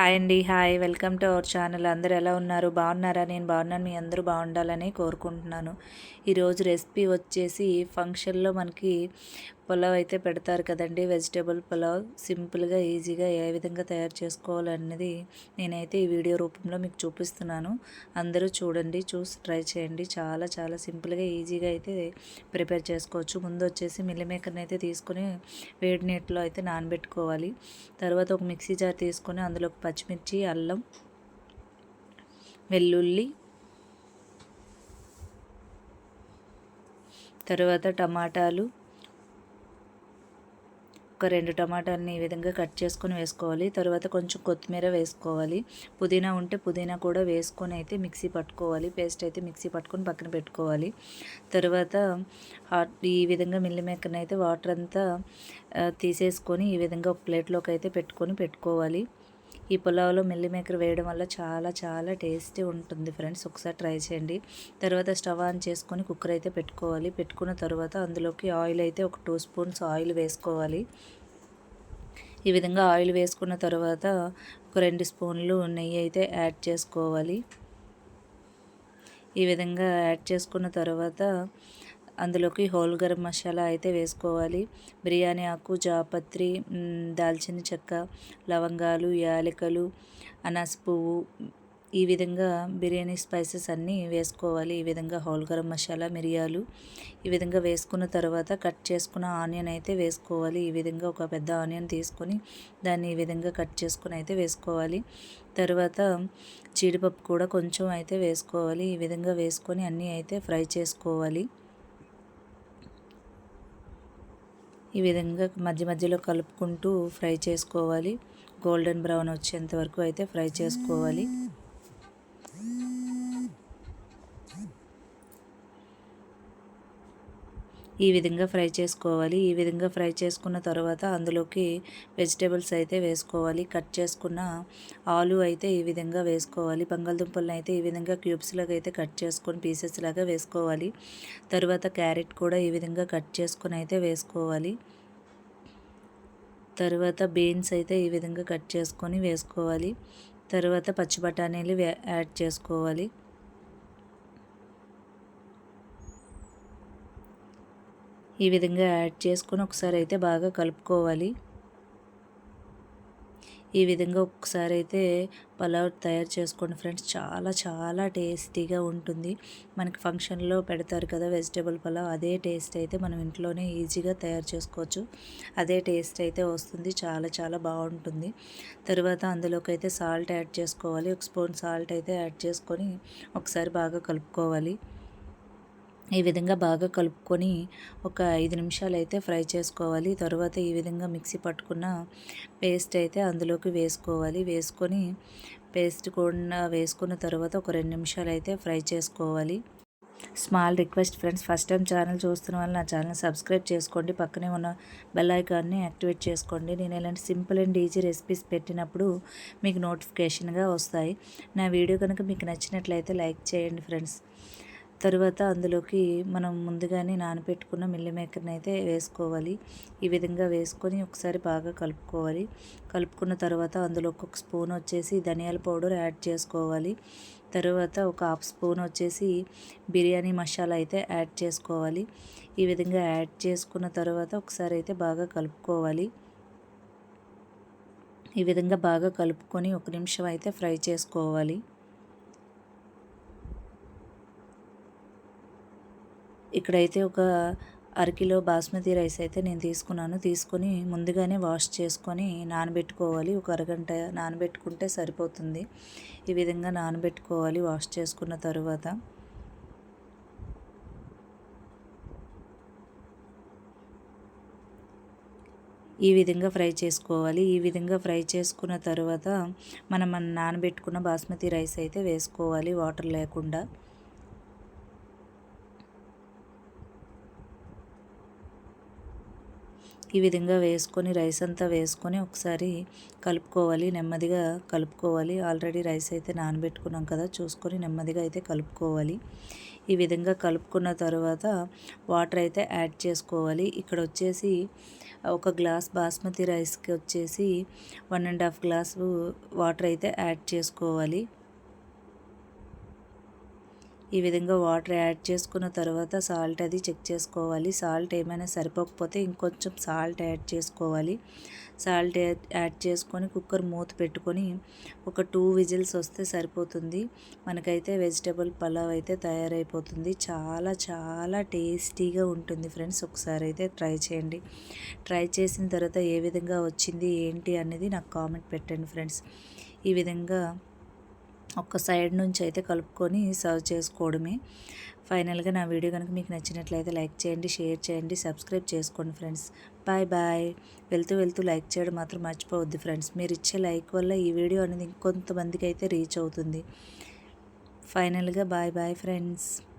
Hi అండి hi. Welcome to our channel. అందరు ఎలా ఉన్నారు? బాగున్నారా? నేను బాగున్నాను. మీ అందరూ బాగుండాలని కోరుకుంటున్నాను. ఈరోజు రెసిపీ వచ్చేసి ఫంక్షన్లో మనకి పులావ్ అయితే పెడతారు కదండి. వెజిటేబుల్ పులావ్ సింపుల్గా ఈజీగా ఏ విధంగా తయారు చేసుకోవాలన్నది నేనైతే ఈ వీడియో రూపంలో మీకు చూపిస్తున్నాను. అందరూ చూడండి చూసి ట్రై చేయండి. చాలా చాలా సింపుల్గా ఈజీగా అయితే ప్రిపేర్ చేసుకోవచ్చు. ముందు వచ్చేసి మిల్లి మేకర్ని అయితే తీసుకొని వేడి నీటిలో అయితే నానబెట్టుకోవాలి. తర్వాత ఒక మిక్సీ జార్ తీసుకొని అందులో పచ్చిమిర్చి అల్లం వెల్లుల్లి తర్వాత టమాటాలు ఒక రెండు టమాటాలని ఈ విధంగా కట్ చేసుకొని వేసుకోవాలి. తర్వాత కొంచెం కొత్తిమీర వేసుకోవాలి. పుదీనా ఉంటే పుదీనా కూడా వేసుకొని అయితే మిక్సీ పట్టుకోవాలి. పేస్ట్ అయితే మిక్సీ పట్టుకొని పక్కన పెట్టుకోవాలి. తర్వాత ఈ విధంగా మిల్లి మేకర్ని అయితే వాటర్ అంతా తీసేసుకొని ఈ విధంగా ఒక ప్లేట్లోకి అయితే పెట్టుకొని పెట్టుకోవాలి. ఈ పులావ్లో మిల్లి మేకర్ వేయడం వల్ల చాలా చాలా టేస్టీ ఉంటుంది ఫ్రెండ్స్. ఒకసారి ట్రై చేయండి. తర్వాత స్టవ్ ఆన్ చేసుకొని కుక్కర్ అయితే పెట్టుకోవాలి. పెట్టుకున్న తర్వాత అందులోకి ఆయిల్ అయితే ఒక టూ స్పూన్స్ ఆయిల్ వేసుకోవాలి. ఈ విధంగా ఆయిల్ వేసుకున్న తర్వాత ఒక రెండు స్పూన్లు నెయ్యి అయితే యాడ్ చేసుకోవాలి. ఈ విధంగా యాడ్ చేసుకున్న తర్వాత అందులోకి హోల్ గరం మసాలా అయితే వేసుకోవాలి. బిర్యానీ ఆకు జాపత్రి దాల్చిన చెక్క లవంగాలు యాలకులు అనాస పువ్వు ఈ విధంగా బిర్యానీ స్పైసెస్ అన్నీ వేసుకోవాలి. ఈ విధంగా హోల్ గరం మసాలా మిరియాలు ఈ విధంగా వేసుకున్న తర్వాత కట్ చేసుకున్న ఆనియన్ అయితే వేసుకోవాలి. ఈ విధంగా ఒక పెద్ద ఆనియన్ తీసుకొని దాన్ని ఈ విధంగా కట్ చేసుకుని అయితే వేసుకోవాలి. తర్వాత జీడిపప్పు కూడా కొంచెం అయితే వేసుకోవాలి. ఈ విధంగా వేసుకొని అన్నీ అయితే ఫ్రై చేసుకోవాలి. ఈ విధంగా మధ్య మధ్యలో కలుపుకుంటూ ఫ్రై చేసుకోవాలి. గోల్డెన్ బ్రౌన్ వచ్చేంత వరకు అయితే ఫ్రై చేసుకోవాలి. ఈ విధంగా ఫ్రై చేసుకోవాలి. ఈ విధంగా ఫ్రై చేసుకున్న తర్వాత అందులోకి వెజిటేబుల్స్ అయితే వేసుకోవాలి. కట్ చేసుకున్న ఆలు అయితే ఈ విధంగా వేసుకోవాలి. బంగాళదుంపలను అయితే ఈ విధంగా క్యూబ్స్ లాగా అయితే కట్ చేసుకొని పీసెస్ లాగా వేసుకోవాలి. తర్వాత క్యారెట్ కూడా ఈ విధంగా కట్ చేసుకొని అయితే వేసుకోవాలి. తర్వాత బీన్స్ అయితే ఈ విధంగా కట్ చేసుకొని వేసుకోవాలి. తర్వాత పచ్చి బఠానీలు యాడ్ చేసుకోవాలి. ఈ విధంగా యాడ్ చేసుకొని ఒకసారి అయితే బాగా కలుపుకోవాలి. ఈ విధంగా ఒకసారి అయితే పలావ్ తయారు చేసుకోండి ఫ్రెండ్స్. చాలా చాలా టేస్టీగా ఉంటుంది. మనకి ఫంక్షన్లో పెడతారు కదా వెజిటేబుల్ పలావ్. అదే టేస్ట్ అయితే మనం ఇంట్లోనే ఈజీగా తయారు చేసుకోవచ్చు. అదే టేస్ట్ అయితే వస్తుంది. చాలా చాలా బాగుంటుంది. తర్వాత అందులోకి అయితే సాల్ట్ యాడ్ చేసుకోవాలి. ఒక స్పూన్ సాల్ట్ అయితే యాడ్ చేసుకొని ఒకసారి బాగా కలుపుకోవాలి. ఈ విధంగా బాగా కలుపుకొని ఒక ఐదు నిమిషాలు అయితే ఫ్రై చేసుకోవాలి. తర్వాత ఈ విధంగా మిక్సీ పట్టుకున్న పేస్ట్ అయితే అందులోకి వేసుకోవాలి. వేసుకొని పేస్ట్ కూడా వేసుకున్న తర్వాత ఒక రెండు నిమిషాలు అయితే ఫ్రై చేసుకోవాలి. Small request friends first time channel చూస్తున్న వాళ్ళు నా ఛానల్ సబ్స్క్రైబ్ చేసుకోండి. పక్కనే ఉన్న బెల్ ఐకాన్ని యాక్టివేట్ చేసుకోండి. నేను ఇలాంటి సింపుల్ అండ్ ఈజీ రెసిపీస్ పెట్టినప్పుడు మీకు నోటిఫికేషన్గా వస్తాయి. నా వీడియో కనుక మీకు నచ్చినట్లయితే లైక్ చేయండి ఫ్రెండ్స్. తర్వాత అందులోకి మనం ముందుగానే నానబెట్టుకున్న మిల్లి మేకర్ని అయితే వేసుకోవాలి. ఈ విధంగా వేసుకొని ఒకసారి బాగా కలుపుకోవాలి. కలుపుకున్న తర్వాత అందులో ఒక స్పూన్ వచ్చేసి ధనియాల పౌడర్ యాడ్ చేసుకోవాలి. తర్వాత ఒక హాఫ్ స్పూన్ వచ్చేసి బిర్యానీ మసాలా అయితే యాడ్ చేసుకోవాలి. ఈ విధంగా యాడ్ చేసుకున్న తర్వాత ఒకసారి అయితే బాగా కలుపుకోవాలి. ఈ విధంగా బాగా కలుపుకొని ఒక నిమిషం అయితే ఫ్రై చేసుకోవాలి. ఇక్కడైతే ఒక అరకిలో బాస్మతి రైస్ అయితే నేను తీసుకున్నాను. తీసుకొని ముందుగానే వాష్ చేసుకొని నానబెట్టుకోవాలి. ఒక అరగంట నానబెట్టుకుంటే సరిపోతుంది. ఈ విధంగా నానబెట్టుకోవాలి వాష్ చేసుకున్న తర్వాత. ఈ విధంగా ఫ్రై చేసుకోవాలి. ఈ విధంగా ఫ్రై చేసుకున్న తర్వాత మనం నానబెట్టుకున్న బాస్మతి రైస్ అయితే వేసుకోవాలి వాటర్ లేకుండా. ఈ విధంగా వేసుకొని రైస్ అంతా వేసుకొని ఒకసారి కలుపుకోవాలి. నెమ్మదిగా కలుపుకోవాలి. ఆల్రెడీ రైస్ అయితే నానబెట్టుకున్నాం కదా చూసుకొని నెమ్మదిగా అయితే కలుపుకోవాలి. ఈ విధంగా కలుపుకున్న తర్వాత వాటర్ అయితే యాడ్ చేసుకోవాలి. ఇక్కడ వచ్చేసి ఒక గ్లాస్ బాస్మతి రైస్కి వచ్చేసి one and half glass water అయితే యాడ్ చేసుకోవాలి. ఈ విధంగా వాటర్ యాడ్ చేసుకున్న తర్వాత సాల్ట్ అది చెక్ చేసుకోవాలి. సాల్ట్ ఏమైనా సరిపోకపోతే ఇంకొంచెం సాల్ట్ యాడ్ చేసుకోవాలి. సాల్ట్ యాడ్ చేసుకొని కుక్కర్ మూత పెట్టుకొని ఒక టూ విజిల్స్ వస్తే సరిపోతుంది. మనకైతే వెజిటబుల్ పలావ్ అయితే తయారైపోతుంది. చాలా చాలా టేస్టీగా ఉంటుంది ఫ్రెండ్స్. ఒకసారి అయితే ట్రై చేయండి. ట్రై చేసిన తర్వాత ఏ విధంగా వచ్చింది ఏంటి అనేది నాకు కామెంట్ పెట్టండి ఫ్రెండ్స్. ఈ విధంగా ఒక్క సైడ్ నుంచి అయితే కలుపుకొని సర్వ్ చేసుకోవడమే. ఫైనల్గా నా వీడియో కనుక మీకు నచ్చినట్లయితే లైక్ చేయండి షేర్ చేయండి సబ్స్క్రైబ్ చేసుకోండి ఫ్రెండ్స్. Bye bye. వెళ్తూ వెళ్తూ లైక్ చేయడం మాత్రం మర్చిపోవద్దు ఫ్రెండ్స్. మీరు ఇచ్చే లైక్ వల్ల ఈ వీడియో అనేది ఇంకొంతమందికి అయితే రీచ్ అవుతుంది. ఫైనల్గా బాయ్ బాయ్ ఫ్రెండ్స్.